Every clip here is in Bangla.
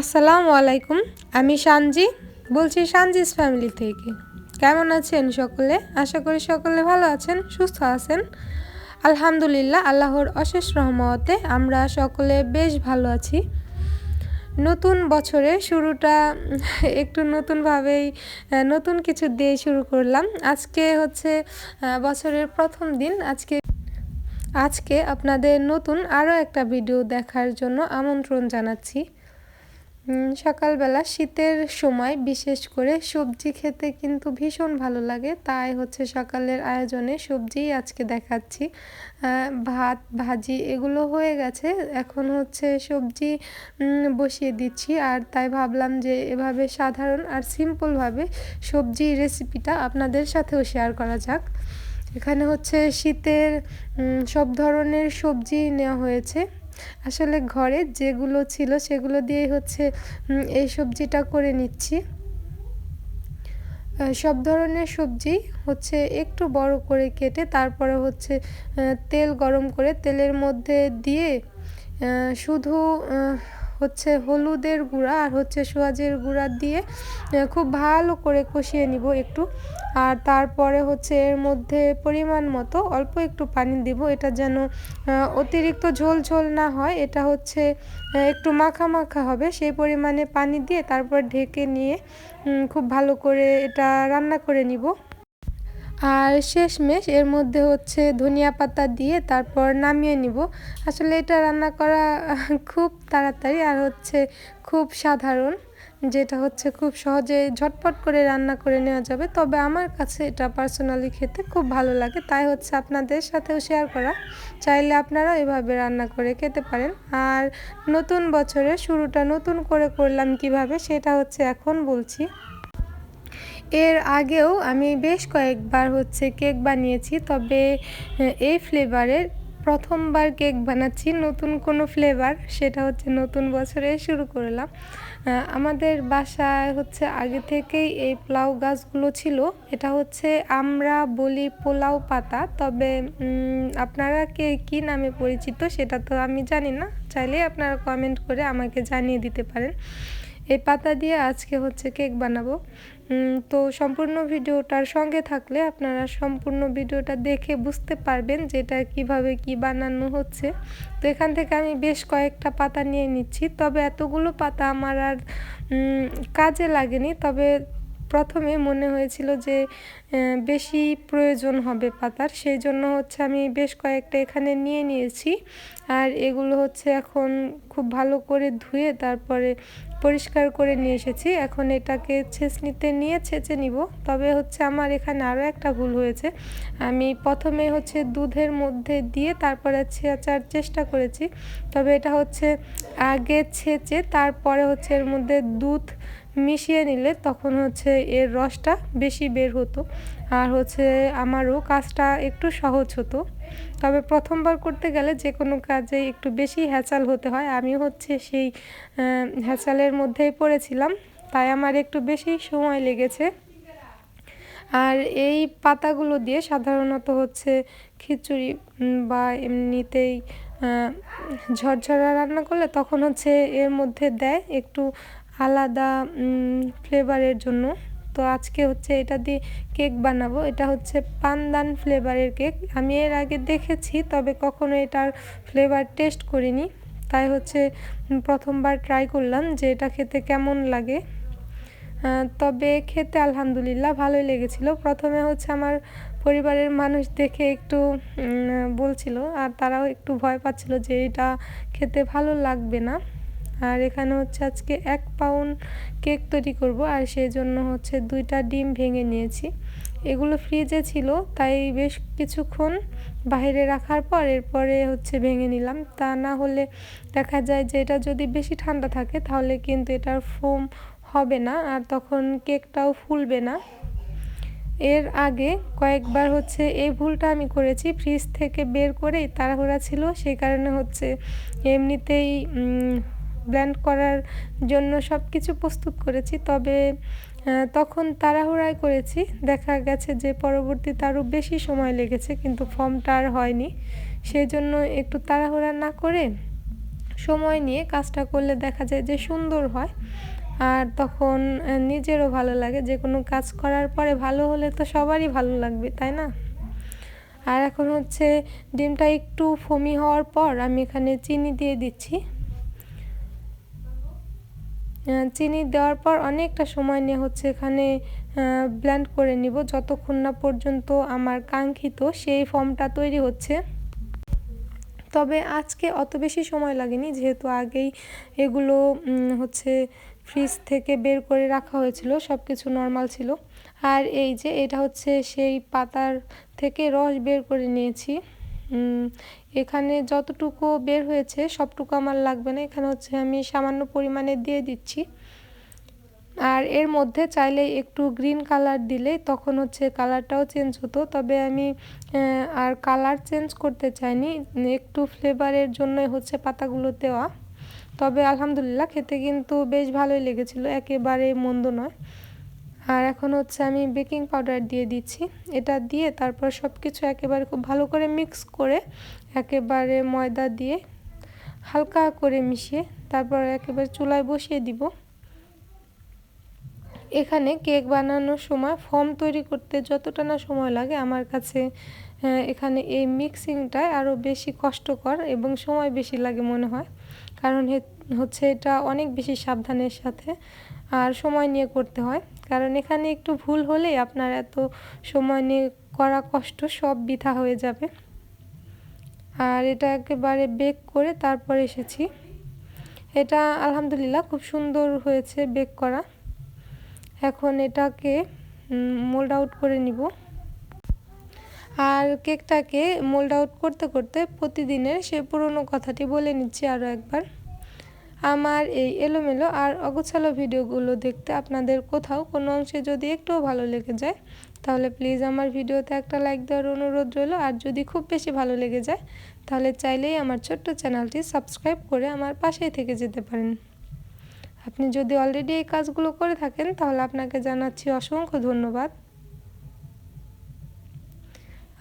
আসসালামু আলাইকুম, আমি সানজি, বলছি সানজিস ফ্যামিলি থেকে। কেমন আছেন সকলে? আশা করি সকলে ভালো আছেন, সুস্থ আছেন। আলহামদুলিল্লাহ, আল্লাহর অশেষ রহমতে আমরা সকলে বেশ ভালো আছি। নতুন বছরে শুরুটা একটু নতুনভাবেই নতুন কিছু দিয়ে শুরু করলাম। আজকে হচ্ছে বছরের প্রথম দিন। আজকে আজকে আপনাদের নতুন আরও একটা ভিডিও দেখার জন্য আমন্ত্রণ জানাচ্ছি। সকালবেলা শীতের সময় বিশেষ করে সবজি খেতে কিন্তু ভীষণ ভালো লাগে। তাই হচ্ছে সকালের আয়োজনে সবজিই আজকে দেখাচ্ছি। ভাত, ভাজি এগুলো হয়ে গেছে। এখন হচ্ছে সবজি বসিয়ে দিচ্ছি। আর তাই ভাবলাম যে এভাবে সাধারণ আর সিম্পলভাবে সবজি রেসিপিটা আপনাদের সাথেও শেয়ার করা যাক। এখানে হচ্ছে শীতের সব ধরনের সবজি নেওয়া হয়েছে। আসলে ঘরে যেগুলো ছিল সেগুলো দিয়েই হচ্ছে এই সবজিটা করে নিচ্ছি। সব ধরনের সবজি হচ্ছে একটু বড় করে কেটে তারপরে হচ্ছে তেল গরম করে তেলের মধ্যে দিয়ে শুধু হচ্ছে হলুদের গুঁড়া আর হচ্ছে সোয়াজের গুঁড়া দিয়ে খুব ভালো করে কষিয়ে নিব একটু। আর তারপরে হচ্ছে এর মধ্যে পরিমাণ মতো অল্প একটু পানি দিব। এটা যেন অতিরিক্ত ঝোল ঝোল না হয়। এটা হচ্ছে একটু মাখা মাখা হবে। সেই পরিমাণে পানি দিয়ে তারপর ঢেকে নিয়ে খুব ভালো করে এটা রান্না করে নিব। আর শেষমেশ এর মধ্যে হচ্ছে ধনিয়া পাতা দিয়ে তারপর নামিয়ে নিব। আসলে এটা রান্না করা খুব তাড়াতাড়ি আর হচ্ছে খুব সাধারণ, যেটা হচ্ছে খুব সহজে ঝটপট করে রান্না করে নেওয়া যাবে। তবে আমার কাছে এটা পার্সোনালি খেতে খুব ভালো লাগে, তাই হচ্ছে আপনাদের সাথেও শেয়ার করা। চাইলে আপনারা এভাবে রান্না করে খেতে পারেন। আর নতুন বছরের শুরুটা নতুন করে করলাম কীভাবে, সেটা হচ্ছে এখন বলছি। এর আগেও আমি বেশ কয়েকবার হচ্ছে কেক বানিয়েছি, তবে এই ফ্লেভারের প্রথমবার কেক বানাচ্ছি, নতুন কোনো ফ্লেভার, সেটা হচ্ছে নতুন বছরে শুরু করলাম। আমাদের বাসায় হচ্ছে আগে থেকেই এই পোলাও গাছগুলো ছিল, এটা হচ্ছে আমরা বলি পোলাও পাতা, তবে আপনারা কে, কী নামে পরিচিত সেটা তো আমি জানি না চাইলে আপনারা কমেন্ট করে আমাকে জানিয়ে দিতে পারেন। এই পাতা দিয়ে আজকে হচ্ছে কেক বানাবো। তো সম্পূর্ণ ভিডিওটার সঙ্গে থাকলে আপনারা সম্পূর্ণ ভিডিওটা দেখে বুঝতে পারবেন যে এটা কীভাবে কি বানানো হচ্ছে। তো এখান থেকে আমি বেশ কয়েকটা পাতা নিয়ে নিচ্ছি। তবে এতগুলো পাতা আমার আর কাজে লাগেনি। তবে প্রথমে মনে হয়েছিল যে বেশি প্রয়োজন হবে পাতার। সেই জন্য হচ্ছে আমি বেশ কয়েকটা এখানে নিয়ে নিয়েছি। আর এগুলো হচ্ছে এখন খুব ভালো করে ধুয়ে তারপরে পরিষ্কার করে নিয়ে এসেছি। এখন এটাকে ছেঁচনিতে নিয়ে ছেঁচে নিব। তবে হচ্ছে আমার এখানে আরও একটা ভুল হয়েছে। আমি প্রথমে হচ্ছে দুধের মধ্যে দিয়ে তারপরে ছেঁচার চেষ্টা করেছি। তবে এটা হচ্ছে আগে ছেঁচে, তারপরে হচ্ছে এর মধ্যে দুধ মিশিয়ে নিলে তখন হচ্ছে এর রসটা বেশি বের হতো। আর হচ্ছে আমারও কাজটা একটু সহজ হতো। তবে প্রথমবার করতে গেলে যে কোনো কাজে একটু বেশি হ্যাচাল হতে হয়। আমি হচ্ছে সেই হ্যাচালের মধ্যেই পড়েছিলাম। তাই আমার একটু বেশি সময় লেগেছে। আর এই পাতাগুলো দিয়ে সাধারণত হচ্ছে খিচুড়ি বা এমনিতেই ঝরঝরা রান্না করলে তখন হচ্ছে এর মধ্যে দেয় একটু আলাদা ফ্লেভারের জন্য। তো আজকে হচ্ছে এটা দিয়ে কেক বানাবো। এটা হচ্ছে পানদান ফ্লেভারের কেক আমি এর আগে দেখেছি, তবে কখনো এটার ফ্লেভার টেস্ট করিনি। তাই হচ্ছে প্রথমবার ট্রাই করলাম যে এটা খেতে কেমন লাগে। তবে খেতে আলহামদুলিল্লাহ ভালোই লেগেছিল। প্রথমে হচ্ছে আমার পরিবারের মানুষ দেখে একটু বলছিল, আর তারাও একটু ভয় পাচ্ছিল যে এটা খেতে ভালো লাগবে না। আর এখানে হচ্ছে আজকে এক পাউন্ড কেক তৈরি করব, আর সেই জন্য হচ্ছে দুইটা ডিম ভেঙে নিয়েছি। এগুলো ফ্রিজে ছিল, তাই বেশ কিছুক্ষণ বাইরে রাখার পর এরপরে হচ্ছে ভেঙে নিলাম। তা না হলে দেখা যায় যে এটা যদি বেশি ঠান্ডা থাকে, তাহলে কিন্তু এটার ফোম হবে না, আর তখন কেকটাও ফুলবে না। এর আগে কয়েকবার হচ্ছে এই ভুলটা আমি করেছি, ফ্রিজ থেকে বের করেই তাড়াহুড়া ছিল, সেই কারণে হচ্ছে এমনিতেই ব্ল্যান্ড করার জন্য সব কিছু প্রস্তুত করেছি। তবে তখন তাড়াহুড়ায় করেছি। দেখা গেছে যে পরবর্তীতে আরও বেশি সময় লেগেছে, কিন্তু ফর্মটা আর হয়নি। সেই জন্য একটু তাড়াহুড়া না করে সময় নিয়ে কাজটা করলে দেখা যায় যে সুন্দর হয়। আর তখন নিজেরও ভালো লাগে। যে কোনো কাজ করার পরে ভালো হলে তো সবারই ভালো লাগবে, তাই না? আর এখন হচ্ছে, ডিমটা একটু ফমি হওয়ার পর আমি এখানে চিনি দিয়ে দিচ্ছি। চিনি দেওয়ার পর অনেকটা সময় নিয়ে হচ্ছে এখানে ব্ল্যান্ড করে নিব। যতক্ষণ না পর্যন্ত আমার কাঙ্ক্ষিত সেই ফর্মটা তৈরি হচ্ছে। তবে আজকে অত বেশি সময় লাগেনি, যেহেতু আগেই এগুলো হচ্ছে ফ্রিজ থেকে বের করে রাখা হয়েছিল সব কিছু নর্মাল ছিল। আর এই যে এটা হচ্ছে সেই পাতার থেকে রস বের করে নিয়েছি। এখানে যতটুকু বের হয়েছে, সবটুকু আমার লাগবে না। এখানে হচ্ছে আমি সামান্য পরিমাণে দিয়ে দিচ্ছি। আর এর মধ্যে চাইলে একটু গ্রিন কালার দিলে তখন হচ্ছে কালারটাও চেঞ্জ হতো। তবে আমি আর কালার চেঞ্জ করতে চাইনি। একটু ফ্লেভারের জন্যই হচ্ছে পাতাগুলো দেওয়া। তবে আলহামদুলিল্লাহ খেতে কিন্তু বেশ ভালোই লেগেছিল। একেবারে মন্দ নয়। আর এখন হচ্ছে আমি বেকিং পাউডার দিয়ে দিচ্ছি। এটা দিয়ে তারপর সব কিছু একেবারে খুব ভালো করে মিক্স করে একেবারে ময়দা দিয়ে হালকা করে মিশিয়ে তারপর একেবারে চুলায় বসিয়ে দিব। এখানে কেক বানানোর সময় ফর্ম তৈরি করতে যতটা না সময় লাগে আমার কাছে এখানে এই মিক্সিংটায় আরও বেশি কষ্টকর এবং সময় বেশি লাগে মনে হয়। কারণ হচ্ছে এটা অনেক বেশি সাবধানের সাথে আর সময় নিয়ে করতে হয়। কারণ এখানে একটু ভুল হলেই আপনার এত সময় নিয়ে করা কষ্ট সব বৃথা হয়ে যাবে। আর এটা একেবারে বেক করে তারপর এসেছি। এটা আলহামদুলিল্লাহ খুব সুন্দর হয়েছে বেক করা। এখন এটাকে মোল্ড আউট করে নিব। আর কেকটাকে মোল্ড আউট করতে করতে প্রতিদিনের সে পুরনো কথাটি বলে নিচ্ছি আরও একবার। আমার এই এলোমেলো আর অগোছালো ভিডিওগুলো দেখতে আপনাদের কোথাও কোনো অংশে যদি একটুও ভালো লেগে যায়, তাহলে প্লিজ আমার ভিডিওতে একটা লাইক দেওয়ার অনুরোধ রইল। আর যদি খুব বেশি ভালো লেগে যায়, তাহলে চাইলেই আমার ছোট্ট চ্যানেলটি সাবস্ক্রাইব করে আমার পাশেই থেকে যেতে পারেন। আপনি যদি অলরেডি এই কাজগুলো করে থাকেন, তাহলে আপনাকে জানাচ্ছি অসংখ্য ধন্যবাদ।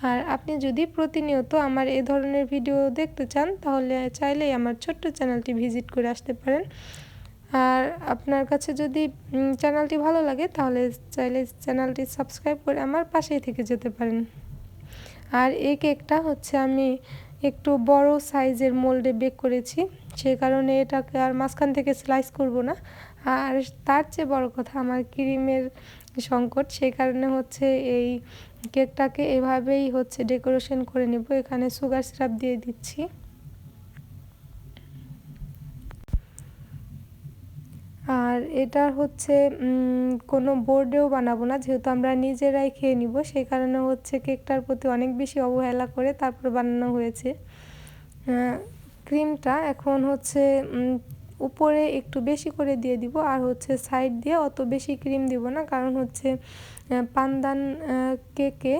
আর আপনি যদি প্রতিনিয়ত আমার এ ধরনের ভিডিও দেখতে চান, তাহলে চাইলেই আমার ছোট্ট চ্যানেলটি ভিজিট করে আসতে পারেন। আর আপনার কাছে যদি চ্যানেলটি ভালো লাগে, তাহলে চাইলে চ্যানেলটি সাবস্ক্রাইব করে আমার পাশেই থেকে যেতে পারেন। আর এই কেকটা হচ্ছে আমি একটু বড় সাইজের মোল্ডে বেক করেছি। সে কারণে এটাকে আর মাঝখান থেকে স্লাইস করব না। আর তার চেয়ে বড় কথা, আমার ক্রিমের সংকট, সেই কারণে হচ্ছে এই কেকটাকে এভাবেই হচ্ছে ডেকোরেশন করে নেব। এখানে সুগার সিরাপ দিয়ে দিচ্ছি। আর এটা হচ্ছে কোনো বোর্ডেও বানাবো না, যেহেতু আমরা নিজেরাই খেয়ে নিব, সেই কারণে হচ্ছে কেকটার প্রতি অনেক বেশি অবহেলা করে তারপর বানানো হয়েছে। ক্রিমটা এখন হচ্ছে উপরে একটু বেশি করে দিয়ে দিব, আর হচ্ছে সাইড দিয়ে অত বেশি ক্রিম দিব না, কারণ হচ্ছে পানদান কেকে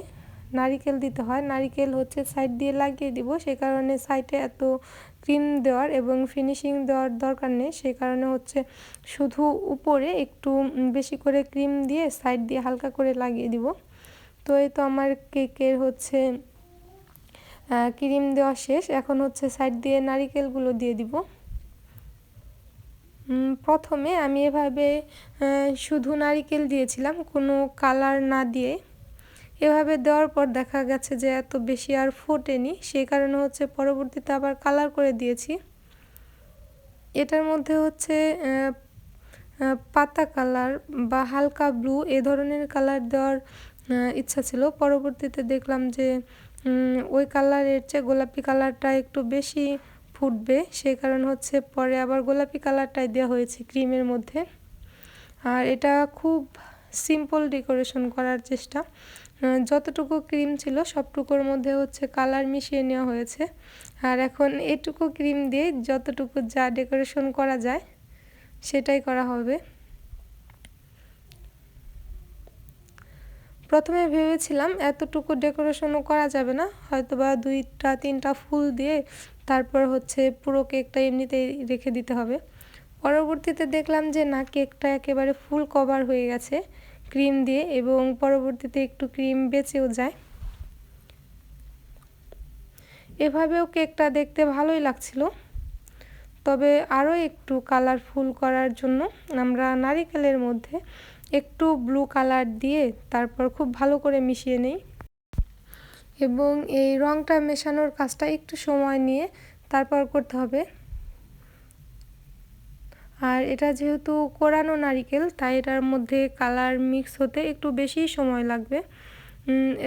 নারিকেল দিতে হয়। নারিকেল হচ্ছে সাইড দিয়ে লাগিয়ে দিব, সে কারণে সাইডে এত ক্রিম দেওয়ার এবং ফিনিশিং দেওয়ার দরকার নেই। সেই কারণে হচ্ছে শুধু উপরে একটু বেশি করে ক্রিম দিয়ে সাইড দিয়ে হালকা করে লাগিয়ে দিব। তো এই তো আমার কেকের হচ্ছে ক্রিম দেওয়া শেষ। এখন হচ্ছে সাইড দিয়ে নারিকেলগুলো দিয়ে দিব। প্রথমে আমি এভাবে শুধু নারিকেল দিয়েছিলাম, কোনো কালার না দিয়ে। এভাবে দেওয়ার পর দেখা গেছে যে এত বেশি আর ফোটেনি সেই কারণে হচ্ছে পরবর্তীতে আবার কালার করে দিয়েছি। এটার মধ্যে হচ্ছে পাতা কালার বা হালকা ব্লু, এ ধরনের কালার দেওয়ার ইচ্ছা ছিল। পরবর্তীতে দেখলাম যে ওই কালারের চেয়ে গোলাপি কালারটা একটু বেশি ফুটবে। সেই কারণ হচ্ছে পরে আবার গোলাপি কালারটাই দেওয়া হয়েছে ক্রিমের মধ্যে। আর এটা খুব সিম্পল ডেকোরেশন করার চেষ্টা। যতটুকু ক্রিম ছিল সবটুকুর মধ্যে হচ্ছে কালার মিশিয়ে নেওয়া হয়েছে। আর এখন এটুকু ক্রিম দিয়ে যতটুকু যা ডেকোরেশন করা যায় সেটাই করা হবে। প্রথমে ভেবেছিলাম এতটুকু ডেকোরেশনও করা যাবে না। হয়তো বা দুইটা, তিনটা ফুল দিয়ে তারপর হচ্ছে পুরো কেকটা এমনিতেই রেখে দিতে হবে। পরবর্তীতে দেখলাম যে না, কেকটা একেবারে ফুল কভার হয়ে গেছে ক্রিম দিয়ে এবং পরবর্তীতে একটু ক্রিম বেঁচেও যায়। এভাবেও কেকটা দেখতে ভালোই লাগছিল। তবে আরও একটু কালারফুল করার জন্য আমরা নারিকেলের মধ্যে একটু ব্লু কালার দিয়ে তারপর খুব ভালো করে মিশিয়ে নিই। এবং এই রঙটা মেশানোর কাজটা একটু সময় নিয়ে তারপর করতে হবে। আর এটা যেহেতু কোরানো নারিকেল, তাই এটার মধ্যে কালার মিক্স হতে একটু বেশি সময় লাগবে।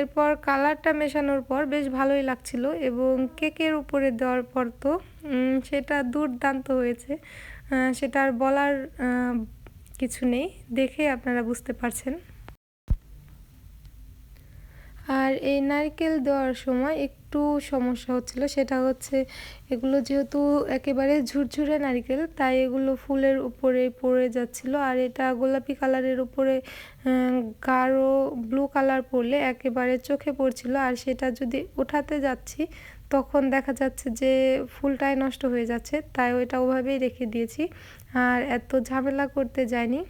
এরপর কালারটা মেশানোর পর বেশ ভালোই লাগছিল এবং কেকের উপরে দেওয়ার পর তো সেটা দুর্দান্ত হয়েছে। সেটা আর বলার কিছু নেই, দেখে আপনারা বুঝতে পারছেন। এই নারকেল দেওয়ার সময় একটু সমস্যা হচ্ছিল। সেটা হচ্ছে এগুলো যেহেতু একেবারে ঝুরঝুরে নারকেল, তাই এগুলো ফুলের উপরে পড়ে যাচ্ছিল। আর এটা গোলাপি কালারের উপরে গাঢ় ব্লু কালার পড়লে একেবারে চোখে পড়ছিল। আর সেটা যদি ওঠাতে যাচ্ছি, তখন দেখা যাচ্ছে যে ফুলটাই নষ্ট হয়ে যাচ্ছে, তাই ওইটা ওভাবেই রেখে দিয়েছি। আর এত ঝামেলা করতে যায়নি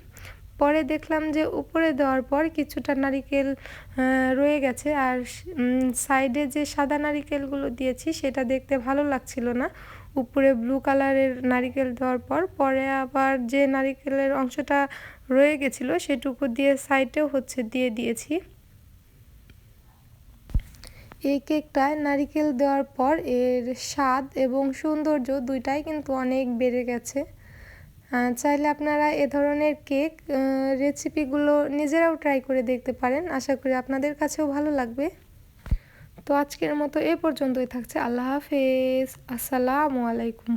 পরে দেখলাম যে উপরে দেওয়ার পর কিছুটা নারিকেল রয়ে গেছে। আর সাইডে যে সাদা নারিকেলগুলো দিয়েছি, সেটা দেখতে ভালো লাগছিল না। উপরে ব্লু কালারের নারিকেল দেওয়ার পর, পরে আবার যে নারিকেলের অংশটা রয়ে গেছিল, সেটুকু দিয়ে সাইডেও হচ্ছে দিয়ে দিয়েছি। এই কেকটায় নারিকেল দেওয়ার পর এর স্বাদ এবং সৌন্দর্য দুইটাই কিন্তু অনেক বেড়ে গেছে। চাইলে আপনারা এ ধরনের কেক রেসিপিগুলো নিজেরাও ট্রাই করে দেখতে পারেন। আশা করি আপনাদের কাছেও ভালো লাগবে। তো আজকের মতো এ পর্যন্তই থাকছে। আল্লাহ হাফেজ। আসসালামু আলাইকুম।